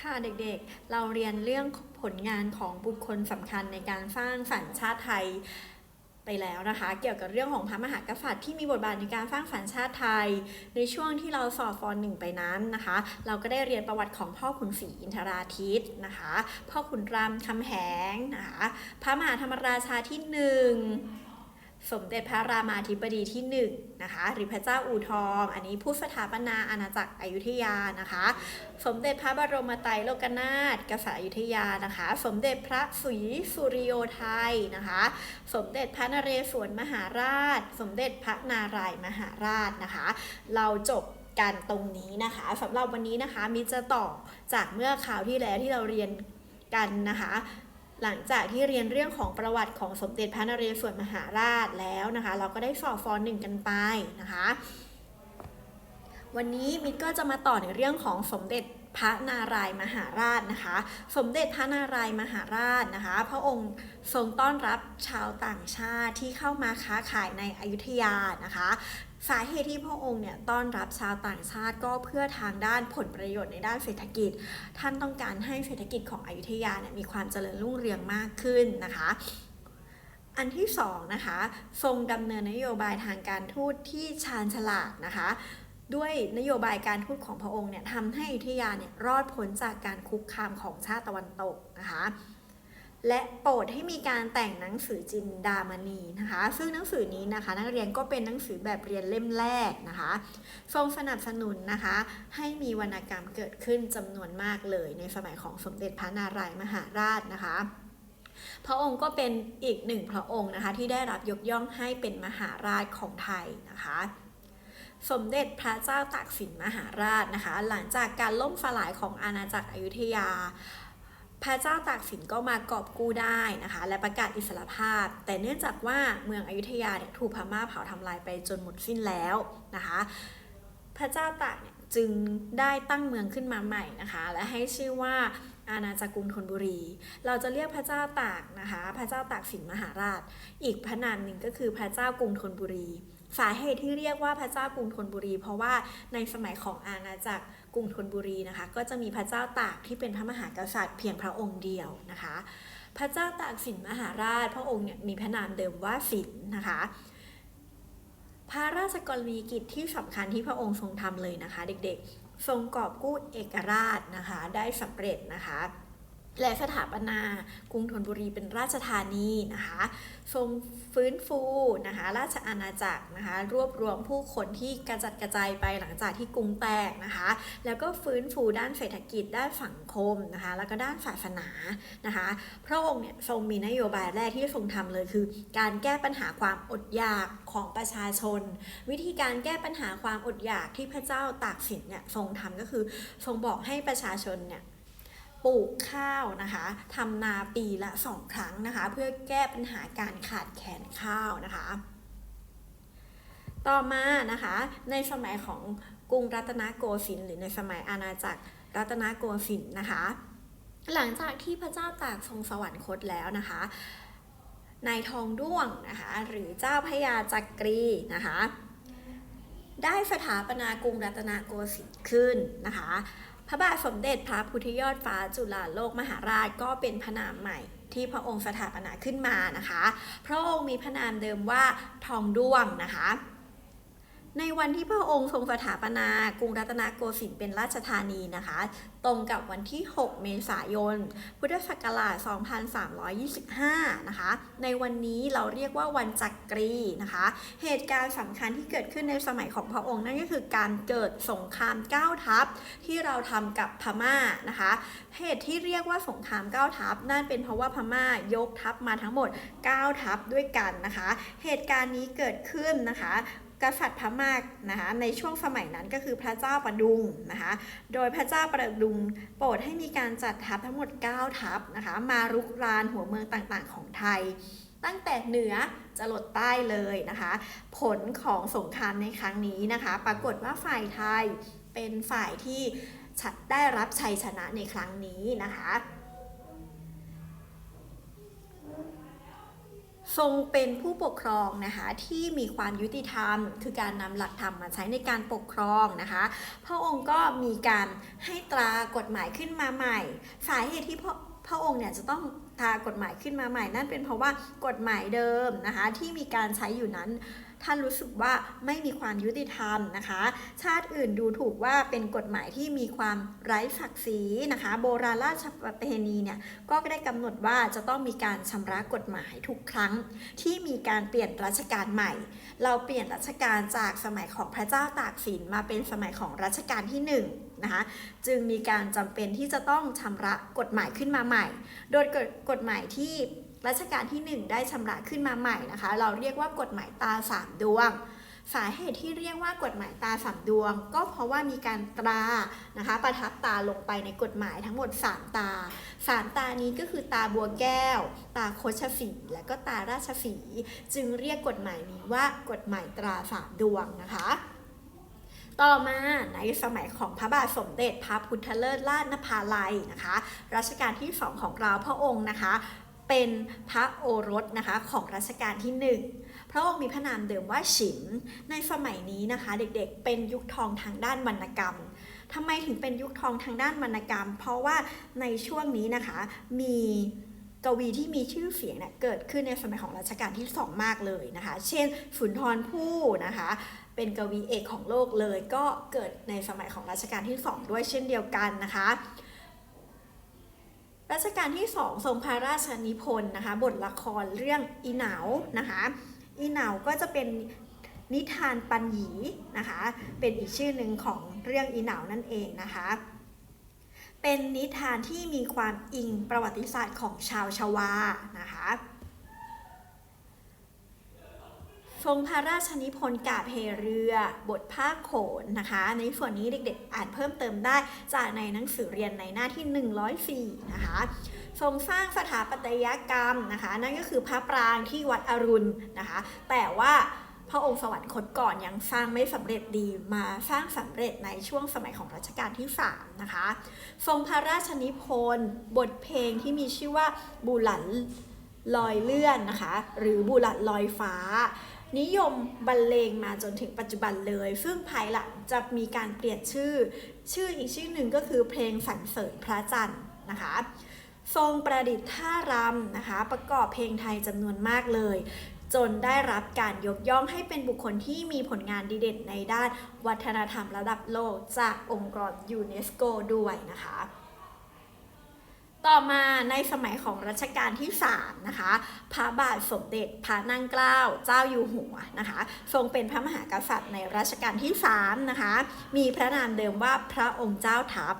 ค่ะเด็กๆ เราเรียนเรื่องผลงานของบุคคลสำคัญในการสร้างสัญชาติไทยไปแล้วนะคะ เกี่ยวกับเรื่องของพระมหากษัตริย์ที่มีบทบาทในการสร้างสัญชาติไทย ในช่วงที่เราสอบฟอนหนึ่งไปนั้นนะคะ เราก็ได้เรียนประวัติของพ่อขุนศรีอินทราทิตนะคะ พ่อขุนรามคำแหงนะคะ พระมหาธรรมราชาที่หนึ่ง สมเด็จพระรามาธิบดีที่หนึ่งนะคะหรือพระเจ้าอู่ทอง อันนี้ผู้สถาปนาอาณาจักรอยุธยานะคะ สมเด็จพระบรมไตรโลกนาถกษัตริย์อยุธยานะคะ สมเด็จพระศรีสุริโยไทยนะคะ สมเด็จพระนเรศวรมหาราช สมเด็จพระนารายมหาราชนะคะ เราจบกันตรงนี้นะคะสำหรับวันนี้นะคะมิจะต่อจากเมื่อคราวที่แล้วที่เราเรียนกันนะคะ หลังจากที่เรียนเรื่องของประวัติของสมเด็จพระนเรศวรมหาราชแล้วนะคะ เราก็ได้สอบฟอนหนึ่งกันไปนะคะ วันนี้มิตรก็จะมาต่อในเรื่องของสมเด็จ พระนารายมหาราชนะคะ สมเด็จพระนารายมหาราชนะคะ พระองค์ทรงต้อนรับชาวต่างชาติที่เข้ามาค้าขายในอยุธยานะคะ สาเหตุที่พระองค์เนี่ยต้อนรับชาวต่างชาติก็เพื่อทางด้านผลประโยชน์ในด้านเศรษฐกิจ ท่านต้องการให้เศรษฐกิจของอยุธยาเนี่ยมีความเจริญรุ่งเรืองมากขึ้นนะคะอันที่สองนะคะทรงดำเนินนโยบายทางการทูตที่ชาญฉลาดนะคะ ด้วยนโยบายการทูตของพระองค์เนี่ยทำให้อยุธยาเนี่ยรอดพ้นจากการคุกคามของชาติตะวันตกนะคะและโปรดให้มีการแต่งหนังสือจินดามณีนะคะ ซึ่งหนังสือนี้นะคะ นักเรียนก็เป็นหนังสือแบบเรียนเล่มแรกนะคะทรงสนับสนุนนะคะ ให้มีวรรณกรรมเกิดขึ้นจำนวนมากเลยในสมัยของสมเด็จพระนารายมหาราชนะคะ พระองค์ก็เป็นอีกหนึ่งพระองค์นะคะที่ได้รับยกย่องให้เป็นมหาราชของไทยนะคะ สมเด็จพระเจ้าตากสินมหาราชนะคะ หลังจากการล่มสลายของอาณาจักรอยุธยา พระเจ้าตากสินก็มากอบกู้ได้นะคะ และประกาศอิสรภาพ แต่เนื่องจากว่าเมืองอยุธยาเนี่ยถูกพม่าเผาทำลายไปจนหมดสิ้นแล้วนะคะ พระเจ้าตากเนี่ยจึงได้ตั้งเมืองขึ้นมาใหม่นะคะ และให้ชื่อว่าอาณาจักรกรุงธนบุรี เราจะเรียกพระเจ้าตากนะคะ พระเจ้าตากสินมหาราช อีกพระนามหนึ่งก็คือพระเจ้ากรุงธนบุรี สาเหตุที่เรียกว่าพระเจ้ากรุงธนบุรี เพราะว่าในสมัยของอาณาจักรกรุงธนบุรีนะคะ ก็จะมีพระเจ้าตากที่เป็นพระมหากษัตริย์เพียงพระองค์เดียวนะคะ พระเจ้าตากสินมหาราช พระองค์เนี่ยมีพระนามเดิมว่าสินนะคะพระราชกรณียกิจที่สำคัญที่พระองค์ทรงทำเลยนะคะ เด็กๆ ทรงกอบกู้เอกราชนะคะ ได้สำเร็จนะคะ และสถาปนากรุงธนบุรีเป็นราชธานีนะคะทรงฟื้นฟูนะคะราชอาณาจักรนะคะรวบรวมผู้คนที่กระจัดกระจายไปหลังจากที่กรุงแตกนะคะแล้วก็ฟื้นฟูด้านเศรษฐกิจด้านสังคมนะคะแล้วก็ด้านศาสนานะคะพระองค์เนี่ยทรงมีนโยบายแรกที่ทรงทำเลยคือ การแก้ปัญหาความอดอยากของประชาชน วิธีการแก้ปัญหาความอดอยากที่พระเจ้าตากสินเนี่ยทรงทำก็คือทรงบอกให้ประชาชนเนี่ย ปลูกข้าวนะคะทำนาปีละสองครั้งนะคะ เพื่อแก้ปัญหาการขาดแคลนข้าวนะคะ ต่อมานะคะ ในสมัยของกรุงรัตนโกสินทร์หรือในสมัยอาณาจักรรัตนโกสินทร์นะคะ หลังจากที่พระเจ้าตากทรงสวรรคตแล้วนะคะนายทองด้วงนะคะหรือเจ้าพระยาจักรีนะคะได้สถาปนากรุงรัตนโกสินทร์ขึ้นนะคะ พระบาทสมเด็จพระพุทธยอดฟ้าจุฬาโลกมหาราชก็เป็นพระนามใหม่ที่พระองค์สถาปนาขึ้นมานะคะ พระองค์มีพระนามเดิมว่าทองด้วงนะคะ ในวันที่พระองค์ทรงสถาปนากรุงรัตนโกสินทร์เป็นราชธานีนะคะ ตรงกับวันที่ 6 เมษายน พุทธศักราช 2325 นะคะ ในวันนี้เราเรียกว่าวันจักรีนะคะ เหตุการณ์สำคัญที่เกิดขึ้นในสมัยของพระองค์นั่นก็คือการเกิดสงครามเก้าทัพที่เราทำกับพม่านะคะ เหตุที่เรียกว่าสงครามเก้าทัพนั่นเป็นเพราะว่าพม่ายกทัพมาทั้งหมด 9 ทัพด้วยกันนะคะ เหตุการณ์นี้เกิดขึ้นนะคะ กษัตริย์พม่านะคะในช่วงสมัยนั้นก็คือพระเจ้าประดุงนะคะโดยพระเจ้าประดุงโปรดให้มีการจัดทัพทั้งหมด 9 ทัพนะคะมารุกรานหัวเมืองต่างๆ ของไทย ตั้งแต่เหนือจะหลดใต้เลยนะคะ ผลของสงครามในครั้งนี้นะคะ ปรากฏว่าฝ่ายไทยเป็นฝ่ายที่ได้รับชัยชนะในครั้งนี้นะคะ ทรงเป็นผู้ปกครองนะคะที่มีความยุติธรรม คือการนำหลักธรรมมาใช้ในการปกครองนะคะพระองค์ก็มีการให้ตรากฎหมายขึ้นมาใหม่ สาเหตุที่พระพระองค์เนี่ยจะต้องทากฎหมายขึ้นมาใหม่ นั่นเป็นเพราะว่ากฎหมายเดิมนะคะที่มีการใช้อยู่นั้น ท่านรู้สึกว่าไม่มีความยุติธรรมนะคะ ชาติอื่นดูถูกว่าเป็นกฎหมายที่มีความไร้ศักดิ์ศรีนะคะ โบราณราชประเพณีเนี่ยก็ได้กำหนดว่าจะต้องมีการชำระกฎหมายทุกครั้งที่มีการเปลี่ยนรัชกาลใหม่ เราเปลี่ยนรัชกาลจากสมัยของพระเจ้าตากสินมาเป็นสมัยของรัชกาลที่หนึ่งนะคะจึงมีการจำเป็นที่จะต้องชำระกฎหมายขึ้นมาใหม่ โดยกฎหมายที่ รัชกาลที่ 1 ได้ชำระขึ้นมาใหม่นะคะ เราเรียกว่ากฎหมายตาสามดวง สาเหตุที่เรียกว่ากฎหมายตาสามดวง ก็เพราะว่ามีการตรานะคะ ประทับตาลงไปในกฎหมายทั้งหมด 3 ตาสามตานี้ก็คือตาบัวแก้ว ตาโคชสีและก็ตาราชสีจึงเรียกกฎหมายนี้ว่ากฎหมายตราสามดวงนะคะต่อมาในสมัยของพระบาทสมเด็จพระพุทธเลิศราชนภาลัยนะคะ รัชกาลที่ 2 ของเราพระองค์นะคะ เป็นพระโอรสนะคะของรัชกาลที่ 1 พระองค์มีพระนามเดิมว่าฉิม ในสมัยนี้นะคะ เด็กๆ เป็นยุคทองทางด้านวรรณกรรมทำไมถึงเป็นยุคทองทางด้านวรรณกรรม เพราะว่าในช่วงนี้นะคะมีกวีที่มีชื่อเสียงเนี่ยเกิดขึ้นในสมัยของรัชกาลที่2มากเลยนะคะ เช่นสุนทรภู่นะคะ เป็นกวีเอกของโลกเลย ก็เกิดในสมัยของรัชกาลที่2ด้วยเช่นเดียวกันนะคะ รัชกาลที่ 2 ทรงพระราชนิพนธ์นะคะ บทละครเรื่องอีเหนาวนะคะ อีเหนาก็จะเป็นนิทานปัญญีนะคะ เป็นอีกชื่อหนึ่งของเรื่องอีเหนานั่นเองนะคะ เป็นนิทานที่มีความอิงประวัติศาสตร์ของชาวชาวานะคะ ทรงพระราชนิพนธ์กาเฮเรือบทภาคโขนนะคะ ในส่วนนี้เด็กๆ อ่านเพิ่มเติมได้จากในหนังสือเรียนในหน้าที่ 104 นะคะ ทรงสร้างสถาปัตยกรรมนะคะ นั่นก็คือพระปรางที่วัดอรุณนะคะ แต่ว่าพระองค์สวรรคตก่อนยังสร้างไม่สำเร็จดีมาสร้างสำเร็จในช่วงสมัยของรัชกาลที่3นะคะ ทรงพระราชนิพนธ์บทเพลงที่มีชื่อว่าบูหลันลอยเลื่อนนะคะ หรือบูหลันลอยฟ้า นิยมบรรเลงมาจนถึงปัจจุบันเลย ซึ่งภายหลังจะมีการเปลี่ยนชื่อ ชื่ออีกชื่อหนึ่งก็คือเพลงสรรเสริญพระจันทร์นะคะทรงประดิษฐ์ท่ารำนะคะ ประกอบเพลงไทยจำนวนมากเลย จนได้รับการยกย่องให้เป็นบุคคลที่มีผลงานดีเด่นในด้านวัฒนธรรมระดับโลกจากองค์กรยูเนสโกด้วยนะคะ ต่อมาในสมัยของรัชกาลที่3นะคะ พระบาทสมเด็จพระนั่งเกล้าเจ้าอยู่หัวนะคะ ทรงเป็นพระมหากษัตริย์ในรัชกาลที่3นะคะ มีพระนามเดิมว่าพระองค์เจ้าทัพ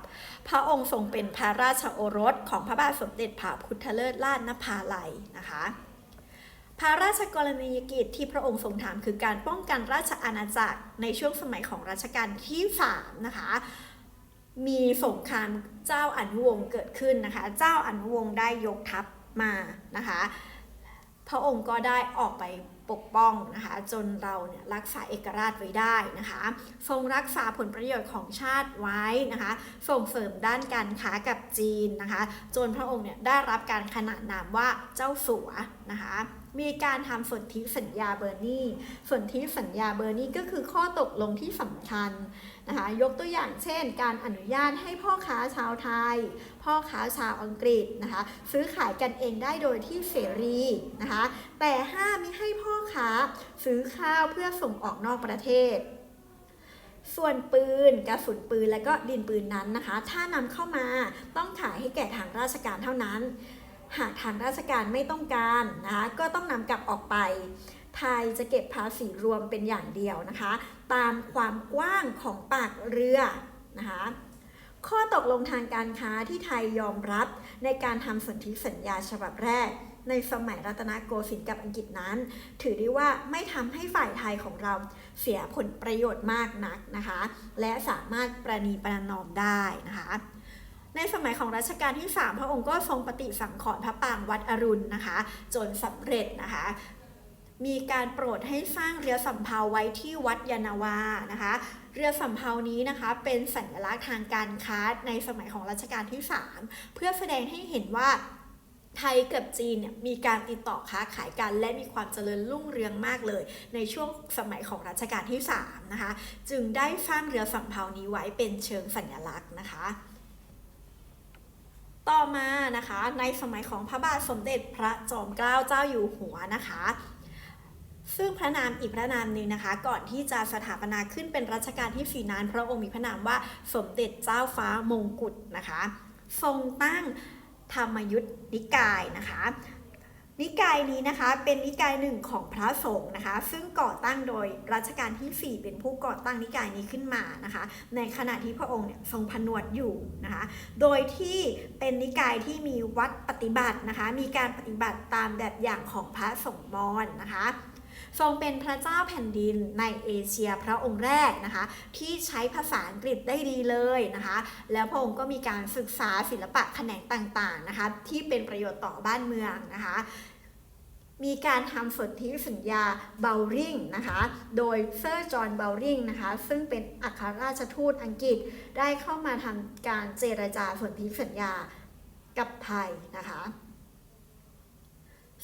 พระองค์ทรงเป็นพระราชโอรสของพระบาทสมเด็จพระพุทธเลิศราชนภาลัยนะคะพระราชกรณียกิจที่พระองค์ทรงทำคือการป้องกันราชอาณาจักรในช่วงสมัยของรัชกาลที่ 3 นะคะ มีสงครามเจ้าอนุวงศ์เกิดขึ้นนะคะ เจ้าอนุวงศ์ได้ยกทัพมานะคะ พระองค์ก็ได้ออกไปปกป้องนะคะ จนเราเนี่ยรักษาเอกราชไว้ได้นะคะ ทรงรักษาผลประโยชน์ของชาติไว้นะคะ ส่งเสริมด้านการค้ากับจีนนะคะ จนพระองค์เนี่ยได้รับการขนานนามว่าเจ้าสัวนะคะ มีการทำสนธิสัญญาเบอร์นี่สนธิสัญญาเบอร์นี่ก็คือข้อตกลงที่สำคัญนะคะยกตัวอย่างเช่น การอนุญาตให้พ่อค้าชาวไทย พ่อค้าชาวอังกฤษนะคะซื้อขายกันเองได้โดยที่เสรีนะคะแต่ห้ามไม่ให้พ่อค้าซื้อข้าวเพื่อส่งออกนอกประเทศส่วนปืนกระสุนปืนและก็ดินปืนนั้นนะคะ ถ้านำเข้ามาต้องขายให้แก่ทางราชการเท่านั้น หากทางราชการไม่ต้องการนะคะก็ต้องนำกลับออกไป ไทยจะเก็บภาษีรวมเป็นอย่างเดียวนะคะ ตามความกว้างของปากเรือนะคะข้อตกลงทางการค้าที่ไทยยอมรับในการทำสนธิสัญญาฉบับแรก ในสมัยรัตนโกสินทร์กับอังกฤษนั้น ถือได้ว่าไม่ทำให้ฝ่ายไทยของเราเสียผลประโยชน์มากนักนะคะ และสามารถประนีประนอมได้นะคะ ในสมัยของรัชกาลที่ 3 พระองค์ก็ทรงปฏิสังขรณ์พระปรางวัดอรุณนะคะ จนสำเร็จนะคะ มีการโปรดให้สร้างเรือสำเภาไว้ที่วัดยานาวานะคะเรือสำเภานี้นะคะเป็นสัญลักษณ์ทางการค้าในสมัยของรัชกาลที่ 3 เพื่อแสดงให้เห็นว่าไทยกับจีนเนี่ยมีการติดต่อค้าขายกัน และมีความเจริญรุ่งเรืองมากเลย ในช่วงสมัยของรัชกาลที่ 3 นะคะ จึงได้สร้างเรือสำเภานี้ไว้เป็นเชิงสัญลักษณ์นะคะ ต่อมานะคะในสมัยของพระบาทสมเด็จพระจอมเกล้าเจ้าอยู่หัวนะคะ ซึ่งพระนามอีกพระนามหนึ่งนะคะ ก่อนที่จะสถาปนาขึ้นเป็นรัชกาลที่สี่นั้น พระองค์มีพระนามว่าสมเด็จเจ้าฟ้ามงกุฎนะคะ ทรงตั้งธรรมยุทธนิกายนะคะ นิกายนี้นะคะเป็นนิกายหนึ่งของพระสงฆ์นะคะ ซึ่งก่อตั้งโดยรัชกาลที่ 4 เป็นผู้ก่อตั้งนิกายนี้ขึ้นมานะคะ ในขณะที่พระองค์เนี่ยทรงผนวดอยู่นะคะ โดยที่เป็นนิกายที่มีวัดปฏิบัตินะคะ มีการปฏิบัติตามแบบอย่างของพระสงฆ์มอญนะคะ ทรงเป็นพระเจ้าแผ่นดินในเอเชียพระองค์แรกนะคะ ที่ใช้ภาษาอังกฤษได้ดีเลยนะคะ แล้วพระองค์ก็มีการศึกษาศิลปะแขนงต่างๆนะคะ ที่เป็นประโยชน์ต่อบ้านเมืองนะคะมีการทำสนธิสัญญาเบลริงนะคะ โดยเซอร์จอห์นเบลริงนะคะ ซึ่งเป็นอัครราชทูตอังกฤษได้เข้ามาทำการเจรจาสนธิสัญญากับไทยนะคะ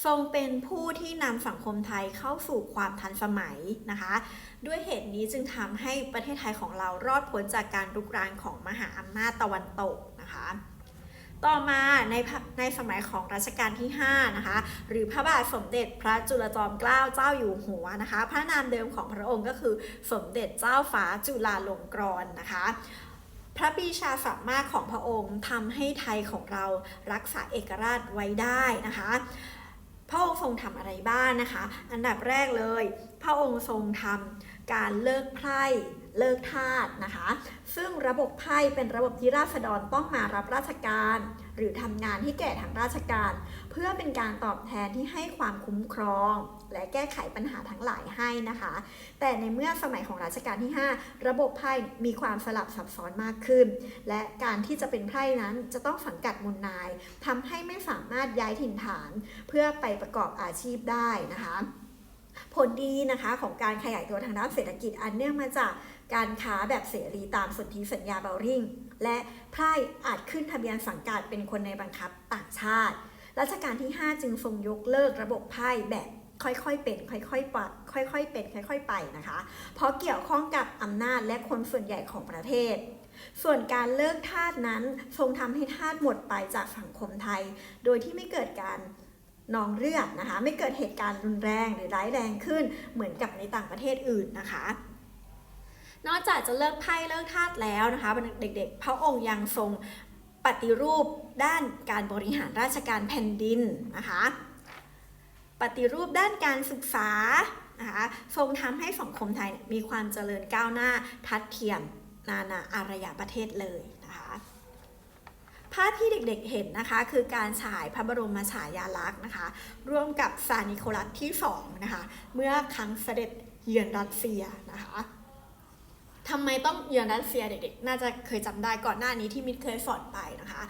ทรงเป็นผู้ที่นำสังคมไทยเข้าสู่ความทันสมัยนะคะ ด้วยเหตุนี้จึงทำให้ประเทศไทยของเรารอดพ้นจากการรุกรานของมหาอำนาจตะวันตกนะคะ ต่อมาในในสมัยของรัชกาลที่ 5 นะคะ หรือพระบาทสมเด็จพระจุลจอมเกล้าเจ้าอยู่หัวนะคะ พระนามเดิมของพระองค์ก็คือสมเด็จเจ้าฟ้าจุฬาลงกรณ์นะคะพระปีชาสามารถของพระองค์ทำให้ไทยของเรารักษาเอกราชไว้ได้นะคะ พระองค์ทรงทำอะไรบ้างนะคะ อันดับแรกเลย พระองค์ทรงทำการเลิกไพร่เลิกทาสนะคะ ซึ่งระบบไพร่เป็นระบบที่ราษฎรต้องมารับราชการ หรือทำงานที่แก่ทางราชการ เพื่อเป็นการตอบแทนที่ให้ความคุ้มครอง และแก้ไขปัญหาทั้งหลายให้นะคะ แต่ในเมื่อสมัยของรัชกาลที่ 5 ระบบไพ่มีความสลับซับซ้อนมากขึ้น และการที่จะเป็นไพ่นั้นจะต้องสังกัดมนนายทำให้ไม่สามารถย้ายถิ่นฐาน เพื่อไปประกอบอาชีพได้นะคะผลดีนะคะของการขยายตัวทางด้านเศรษฐกิจอันเนื่องมาจากการค้าแบบเสรีตามสนธิสัญญาเบลริงและไพร่อาจขึ้นทะเบียนสังกัดเป็นคนในบังคับต่างชาติ รัชกาลที่ 5 จึงทรงยกเลิกระบบไพ่แบบ ค่อยๆเป็นค่อยๆปะค่อยๆเป็นค่อยๆไปนะคะ เพราะเกี่ยวข้องกับอำนาจและคนส่วนใหญ่ของประเทศ ส่วนการเลิกทาสนั้นทรงทำให้ทาสหมดไปจากสังคมไทย โดยที่ไม่เกิดการนองเลือดนะคะ ไม่เกิดเหตุการณ์รุนแรงหรือร้ายแรงขึ้นเหมือนกับในต่างประเทศอื่นนะคะนอกจากจะเลิกไพ่เลิกทาสแล้วนะคะเด็กๆ พระองค์ยังทรงปฏิรูปด้านการบริหารราชการแผ่นดินนะคะ ปฏิรูปด้านการศึกษานะคะทรงทำให้สังคมไทยมีความเจริญก้าวหน้าทัดเทียมนานาอารยประเทศเลยนะคะภาพที่เด็กๆเห็นนะคะคือการฉายพระบรมฉายาลักษณ์นะคะ ร่วมกับซานิโคลัสที่2นะคะเมื่อครั้งเสด็จเยือนรัสเซียนะคะทำไมต้องเยือนรัสเซียเด็กๆ น่าจะเคยจำได้ก่อนหน้านี้ที่มิตรเคยสอนไปนะคะ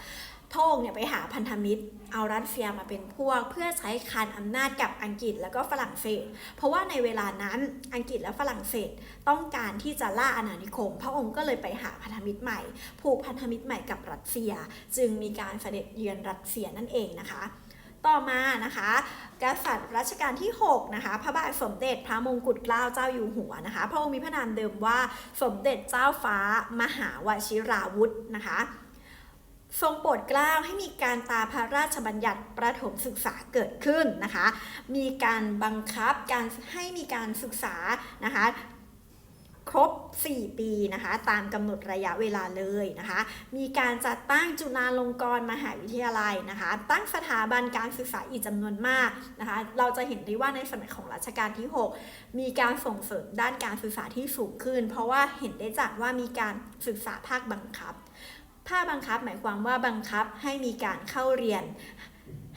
พระองเนี่ยไปหาพันธมิตร เอารัสเซียมาเป็นพวก เพื่อใช้คานอำนาจกับอังกฤษแล้วก็ฝรั่งเศส เพราะว่าในเวลานั้นอังกฤษและฝรั่งเศสต้องการที่จะล่าอาณานิคม พระองค์ก็เลยไปหาพันธมิตรใหม่ ผูกพันธมิตรใหม่กับรัสเซีย จึงมีการเสด็จเยือนรัสเซียนั่นเองนะคะต่อมานะคะกษัตริย์รัชกาลที่ 6 นะคะ พระบาทสมเด็จพระมงกุฎเกล้าเจ้าอยู่หัวนะคะ พระองค์มีพระนามเดิมว่าสมเด็จเจ้าฟ้ามหาวชิราวุธนะคะ ทรงโปรดเกล้าให้มีการตาพระราชบัญญัติประถมศึกษาเกิดขึ้นนะคะ มีการบังคับการให้มีการศึกษานะคะครบ 4 ปีนะคะ ตามกำหนดระยะเวลาเลยนะคะ มีการจัดตั้งจุฬาลงกรณ์มหาวิทยาลัยนะคะ ตั้งสถาบันการศึกษาอีกจำนวนมากนะคะ เราจะเห็นได้ว่าในสมัยของรัชกาลที่ 6 มีการส่งเสริมด้านการศึกษาที่สูงขึ้น เพราะว่าเห็นได้จากว่ามีการศึกษาภาคบังคับ ภาบังคับหมายความว่าบังคับให้มีการเข้าเรียน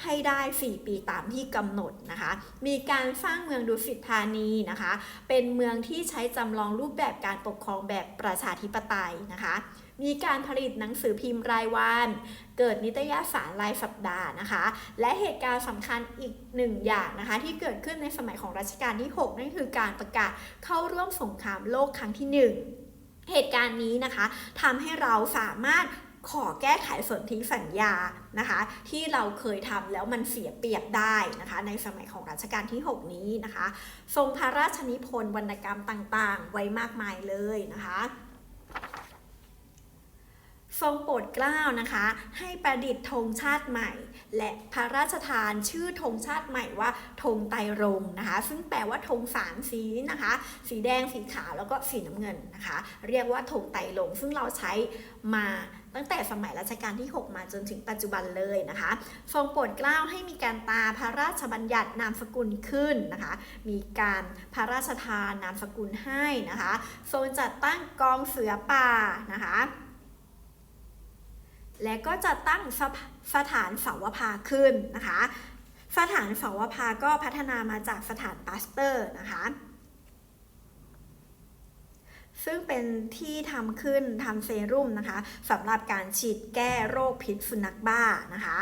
ให้ได้ 4 ปีตามที่กำหนดนะคะ มีการสร้างเมืองดุสิตธานีนะคะ เป็นเมืองที่ใช้จำลองรูปแบบการปกครองแบบประชาธิปไตยนะคะ มีการผลิตหนังสือพิมพ์รายวัน เกิดนิตยสารรายสัปดาห์นะคะ และเหตุการณ์สำคัญอีกหนึ่งอย่างนะคะ ที่เกิดขึ้นในสมัยของรัชกาลที่ 6 นั่นคือการประกาศเข้าร่วมสงครามโลกครั้งที่ 1 เหตุการณ์นี้นะคะทำให้เราสามารถขอแก้ไขสนธิสัญญานะคะ ที่เราเคยทำแล้วมันเสียเปรียบได้นะคะ ในสมัยของรัชกาลที่ 6 นี้นะคะ ทรงพระราชนิพนธ์วรรณกรรมต่างๆ ไว้มากมายเลยนะคะ ทรงโปรดเกล้านะคะ ให้ประดิษฐ์ธงชาติใหม่ และพระราชทานชื่อธงชาติใหม่ว่าธงไตรรงนะคะ ซึ่งแปลว่าธงสามสีนะคะ สีแดงสีขาวแล้วก็สีน้ำเงินนะคะ เรียกว่าธงไตรรงซึ่งเราใช้มาตั้งแต่สมัยรัชกาลที่ 6 มาจนถึงปัจจุบันเลยนะคะ ทรงโปรดเกล้าให้มีการตาพระราชบัญญัตินามสกุลขึ้นนะคะ มีการพระราชทานนามสกุลให้นะคะ ทรงจัดตั้งกองเสือป่านะคะ และก็จะตั้งสสถานเสาวภาขึ้นนะคะ สถานเสาวภาก็พัฒนามาจากสถานปาสเตอร์นะคะ ซึ่งเป็นที่ทำขึ้นทำเซรุ่มนะคะสำหรับการฉีดแก้โรคพิษสุนัขบ้านะคะ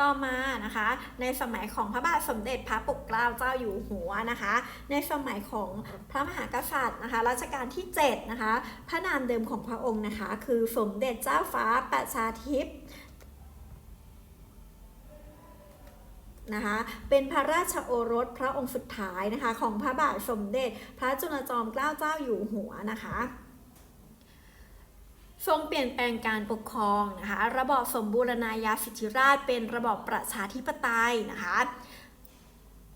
ต่อมานะคะ ในสมัยของพระบาทสมเด็จพระปกเกล้าเจ้าอยู่หัวนะคะ ในสมัยของพระมหากษัตริย์นะคะรัชกาลที่7นะคะพระนามเดิมของพระองค์นะคะ คือสมเด็จเจ้าฟ้าประชาธิปนะคะเป็นพระราชโอรสพระองค์สุดท้ายนะคะ ของพระบาทสมเด็จ พระจุลจอมเกล้าเจ้าอยู่หัวนะคะ ทรงเปลี่ยนแปลงการปกครองนะคะระบอบสมบูรณาญาสิทธิราชเป็นระบอบประชาธิปไตยนะคะ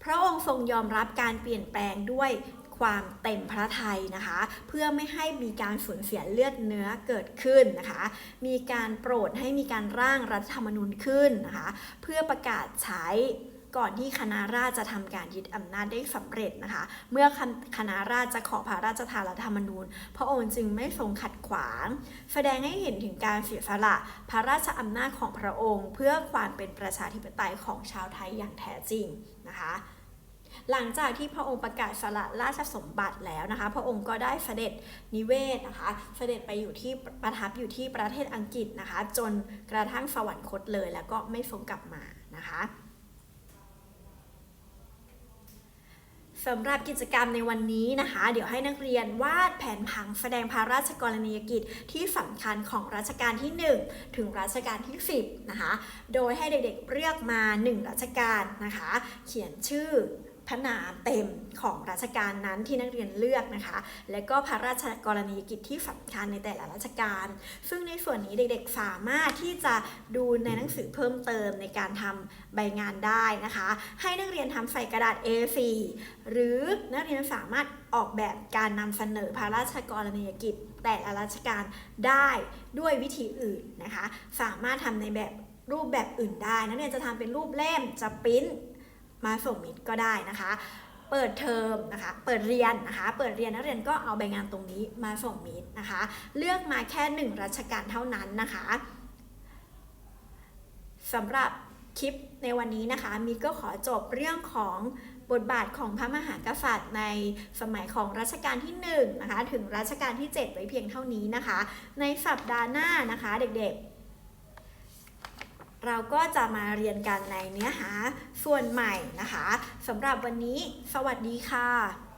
พระองค์ทรงยอมรับการเปลี่ยนแปลงด้วยความเต็มพระทัยนะคะ เพื่อไม่ให้มีการสูญเสียเลือดเนื้อเกิดขึ้นนะคะ มีการโปรดให้มีการร่างรัฐธรรมนูญขึ้นนะคะ เพื่อประกาศใช้ ก่อนที่คณะราษฎรจะทำการยึดอำนาจได้สำเร็จนะคะ เมื่อคณะราษฎรจะขอพระราชทานรัฐธรรมนูญ พระองค์จึงไม่ทรงขัดขวาง แสดงให้เห็นถึงการเสียสละพระราชอำนาจของพระองค์ เพื่อความเป็นประชาธิปไตยของชาวไทยอย่างแท้จริงนะคะหลังจากที่พระองค์ประกาศสละราชสมบัติแล้วนะคะ พระองค์ก็ได้เสด็จนิเวศนะคะ เสด็จไปอยู่ที่ประทับอยู่ที่ประเทศอังกฤษนะคะ จนกระทั่งสวรรคตเลยแล้วก็ไม่ทรงกลับมานะคะ สำหรับกิจกรรมในวันนี้นะคะ เดี๋ยวให้นักเรียนวาดแผนผังแสดงพระราชกรณียกิจที่สำคัญของรัชกาลที่ 1 ถึงรัชกาลที่ 10 นะคะ โดยให้เด็กๆเลือกมา 1 รัชกาลนะคะ เขียนชื่อ พระนามเต็มของรัชกาลนั้นที่นักเรียนเลือกนะคะ และก็พระราชกรณียกิจที่สำคัญในแต่ละรัชกาล ซึ่งในส่วนนี้เด็กๆสามารถที่จะดูในหนังสือเพิ่มเติมในการทำใบงานได้นะคะ ให้นักเรียนทำใส่กระดาษ A4 หรือนักเรียนสามารถออกแบบการนำเสนอพระราชกรณียกิจแต่ละราชการได้ด้วยวิธีอื่นนะคะ สามารถทำในแบบรูปแบบอื่นได้นักเรียนจะทำเป็นรูปเล่มจะปริ้น มาส่งมิตรก็ได้นะคะ เปิดเทอมนะคะ เปิดเรียนนะคะ เปิดเรียนนักเรียนก็เอาใบงานตรงนี้มาส่งมิตรนะคะ เลือกมาแค่หนึ่งรัชกาลเท่านั้นนะคะสำหรับคลิปในวันนี้นะคะมีก็ขอจบเรื่องของบทบาทของพระมหากษัตริย์ในสมัยของรัชกาลที่1นะคะ ถึงรัชกาลที่ 7 ไว้เพียงเท่านี้นะคะ ในสัปดาห์หน้านะคะเด็กๆ เราก็จะมาเรียนกันในเนื้อหาส่วนใหม่นะคะสำหรับวันนี้ สวัสดีค่ะ